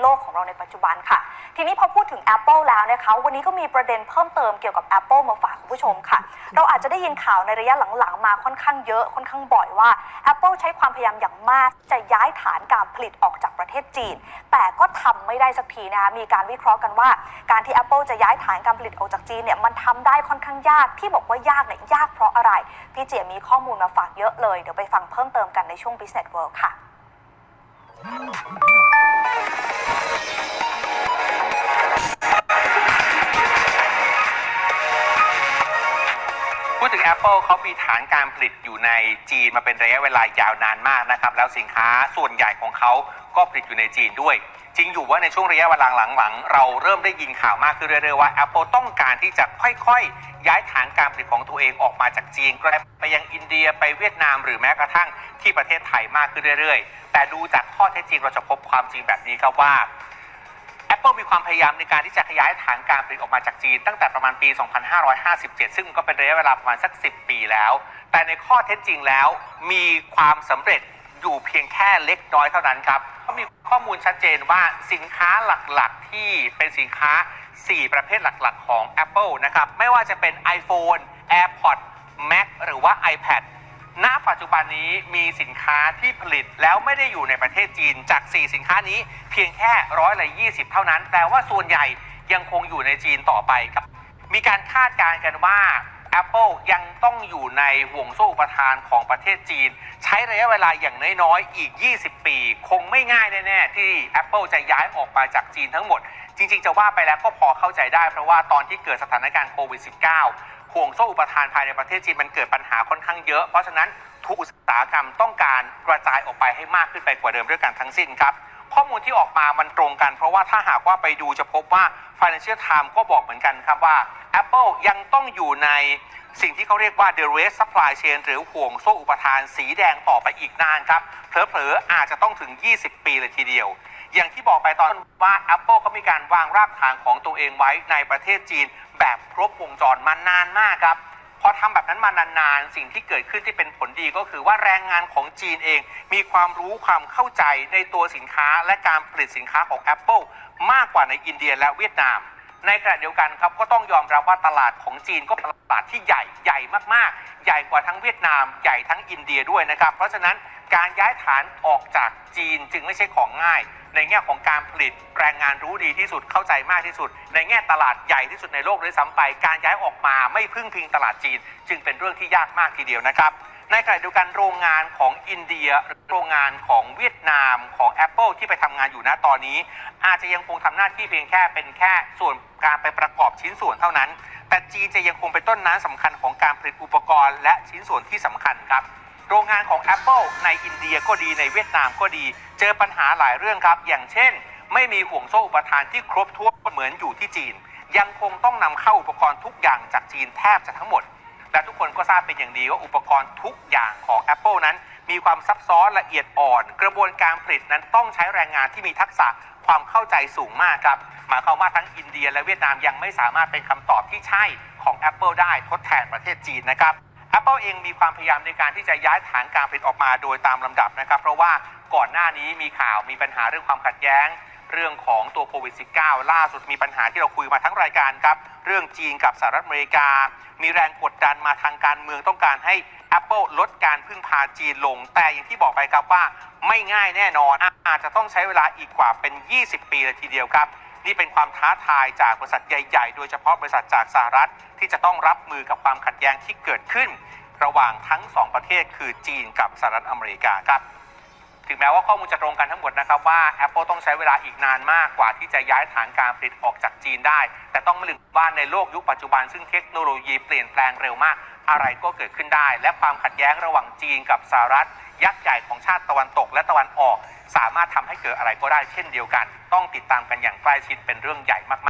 โลกของเราในปัจจุบันค่ะ ทีนี้พอพูดถึง Apple แล้วนะคะวันนี้ก็มีประเด็นเพิ่มเติมเกี่ยวกับ Apple มาฝากคุณผู้ชมค่ะ เราอาจจะได้ยินข่าวในระยะหลังๆ มาค่อนข้างเยอะค่อนข้างบ่อยว่า Apple ใช้ความพยายามอย่างมาก จะย้ายฐานการผลิตออกจากประเทศจีน แต่ก็ทำไม่ได้สักทีนะคะมีการวิเคราะห์กันว่า การที่ Apple จะย้ายฐานการผลิตออกจากจีนเนี่ยมันทำได้ค่อนข้างยากที่บอกว่ายากเนี่ยยากเพราะอะไรพี่เจียมีข้อมูลมาฝากเยอะเลยเดี๋ยวไปฟังเพิ่มเติมกันในช่วง Business World ค่ะพูด Apple เขามีฐานการผลิตอยู่ในจีนมาเป็นระยะเวลายาวนานมากนะครับแล้วสินค้าส่วนใหญ่ของเขาก็ผลิตอยู่ในจีนด้วย จริงอยู่ว่าในช่วงระยะเวลาหลังๆ เราเริ่มได้ยินข่าวมากขึ้นเรื่อยๆว่า Apple ต้องการที่จะค่อยๆ ย้ายฐานการผลิตของตัวเองออกมาจากจีนไปยังอินเดียไปเวียดนามหรือแม้กระทั่งที่ประเทศไทยมากขึ้นเรื่อยๆ แต่ดูจากข้อเท็จจริงเราจะพบความจริงแบบนี้ครับว่า Apple มีความพยายามในการที่จะขยายฐานการผลิตออกมาจากจีน ตั้งแต่ประมาณปี 2557 ซึ่งก็เป็นระยะเวลาประมาณสัก 10 ปีแล้ว แต่ในข้อเท็จจริงแล้ว มีความสำเร็จอยู่เพียงแค่เล็กน้อยเท่านั้นครับก็มีข้อมูลชัดเจนว่าสินค้าหลักๆ ที่เป็นสินค้า 4 ประเภทหลักๆ ของ Apple นะครับ ไม่ว่าจะเป็น iPhone AirPods Mac หรือว่า iPad ณปัจจุบันนี้มีสินค้าที่ผลิตแล้วไม่ได้อยู่ในประเทศจีนจาก 4 สินค้านี้เพียงแค่ร้อยละ20 เท่านั้นแต่ว่าส่วนใหญ่ยังคงอยู่ในจีนต่อไปครับ มีการคาดการณ์กันว่า Apple ยังต้องอยู่ในห่วงโซ่อุปทานของประเทศจีน ใช้ระยะเวลาอย่างน้อยๆ อีก 20 ปี คงไม่ง่ายแน่ๆ ที่ Apple จะย้ายออกมาจากจีนทั้งหมด จริงๆ จะว่าไปแล้วก็พอเข้าใจได้ เพราะว่าตอนที่เกิดสถานการณ์โควิด -19 ห่วงโซ่อุปทานภายในประเทศจีนมันเกิดปัญหาค่อนข้างเยอะ เพราะฉะนั้นทุกอุตสาหกรรมต้องการกระจายออกไปให้มากขึ้นไปกว่าเดิมด้วยกันทั้งสิ้นครับ ข้อมูลที่ออกมามันตรงกัน เพราะว่าถ้าหากว่าไปดูจะพบว่า Financial Times ก็บอกเหมือนกันครับว่า Apple ยังต้องอยู่ในสิ่งที่เขาเรียกว่า the race supply chain หรือห่วงโซ่อุปทานสีแดงต่อไปอีกนานครับเผลอๆอาจจะต้องถึง 20 ปีเลยทีเดียว อย่างที่บอกไปตอนว่า Apple เขามีการวางรากฐานของตัวเองไว้ในประเทศจีน แบบครบวงจรมานานมากครับพอทำแบบนั้นมานานๆ สิ่งที่เกิดขึ้นที่เป็นผลดีก็คือว่าแรงงานของจีนเอง มีความรู้ความเข้าใจในตัวสินค้าและการผลิตสินค้าของ Apple มากกว่าในอินเดียและเวียดนาม ในขณะเดียวกันครับก็ต้องยอมรับว่าตลาดของจีนก็เป็นตลาดที่ใหญ่ใหญ่มากๆ ใหญ่กว่าทั้งเวียดนามใหญ่ทั้งอินเดียด้วยนะครับ เพราะฉะนั้นการย้ายฐานออกจากจีนจึงไม่ใช่ของง่าย ในแง่ของการผลิตแรงงานรู้ดีที่สุดเข้าใจมากที่สุด ในแง่ตลาดใหญ่ที่สุดในโลกด้วยซ้ำไปการย้ายออกมาไม่พึ่งพิงตลาดจีน จึงเป็นเรื่องที่ยากมากทีเดียวนะครับ ในขณะเดียวกันโรงงานของอินเดียโรงงานของเวียดนามของ Apple ที่ไปทำงานอยู่ณตอนนี้ อาจจะยังคงทำหน้าที่เพียงแค่เป็นแค่ส่วนการไปประกอบชิ้นส่วนเท่านั้น แต่จีนจะยังคงเป็นต้นน้ำสำคัญของการผลิตอุปกรณ์และชิ้นส่วนที่สำคัญครับ โรงงานของ Apple ในอินเดียก็ดีในเวียดนามก็ดี เจอปัญหาหลายเรื่องครับ อย่างเช่น ไม่มีห่วงโซ่อุปทานที่ครบถ้วนเหมือนอยู่ที่จีน ยังคงต้องนำเข้าอุปกรณ์ทุกอย่างจากจีนแทบจะทั้งหมด และทุกคนก็ทราบเป็นอย่างดีว่าอุปกรณ์ทุกอย่างของ Apple นั้น มีความซับซ้อนละเอียดอ่อน กระบวนการผลิตนั้นต้องใช้แรงงานที่มีทักษะความเข้าใจสูงมากครับหมายความว่าทั้งอินเดียและเวียดนามยังไม่สามารถเป็นคำตอบที่ใช่ของ Apple ได้ทดแทนประเทศจีนนะครับ Apple เองมีความพยายามในการที่จะย้ายฐานการผลิตออกมาโดยตามลำดับนะครับ เพราะว่าก่อนหน้านี้มีข่าวมีปัญหาเรื่องความขัดแย้ง เรื่องของตัวโควิด -19 ล่าสุดมีปัญหาที่เราคุยมาทั้งรายการครับ เรื่องจีนกับสหรัฐอเมริกา มีแรงกดดันมาทางการเมืองต้องการให้ Apple ลดการพึ่งพาจีนลง แต่อย่างที่บอกไปครับว่าไม่ง่ายแน่นอนอาจจะต้องใช้เวลาอีกกว่าเป็น 20 ปีเลยทีเดียวครับ นี่เป็นความท้าทายจากบริษัทใหญ่ ๆ โดยเฉพาะบริษัทจากสหรัฐที่จะต้องรับมือกับความขัดแย้งที่เกิดขึ้น ระหว่างทั้งสองประเทศคือจีนกับสหรัฐอเมริกาครับถึงแม้ว่าข้อมูลจะตรงกันทั้งหมดนะครับว่า Apple ต้องใช้เวลาอีกนานมากกว่าที่จะย้ายฐานการผลิตออกจากจีนได้ แต่ต้องไม่ลืมว่าในโลกยุคปัจจุบันซึ่งเทคโนโลยีเปลี่ยนแปลงเร็วมาก อะไรก็เกิดขึ้นได้ และความขัดแย้งระหว่างจีนกับสหรัฐ ยักษ์ใหญ่ของชาติตะวันตกและตะวันออก สามารถทำให้เกิดอะไรก็ได้เช่นเดียวกัน ต้องติดตามกันอย่างใกล้ชิดเป็นเรื่องใหญ่มาก